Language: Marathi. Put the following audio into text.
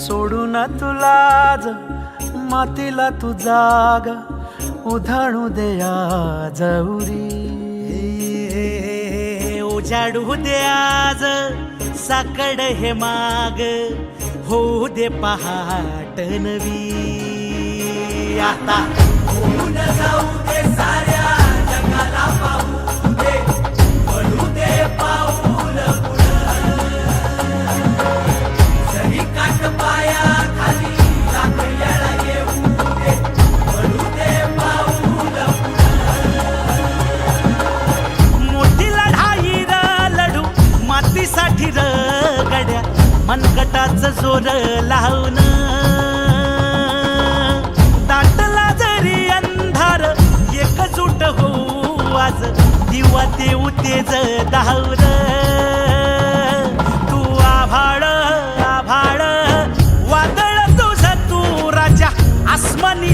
सोडू ना तुलाज मातीला तू जाग. उधाणू दे आज उरी. उजाडू दे आज साकड हे माग. होऊ दे पहाट नवी. आता गड्या मनगटाच जोर लावून दाटला जरी अंधार एकजूट हो आज. दिवा देऊ तेज धावर तू आभाळ आभाळ. वादळ तुझ तू राजा. आसमानी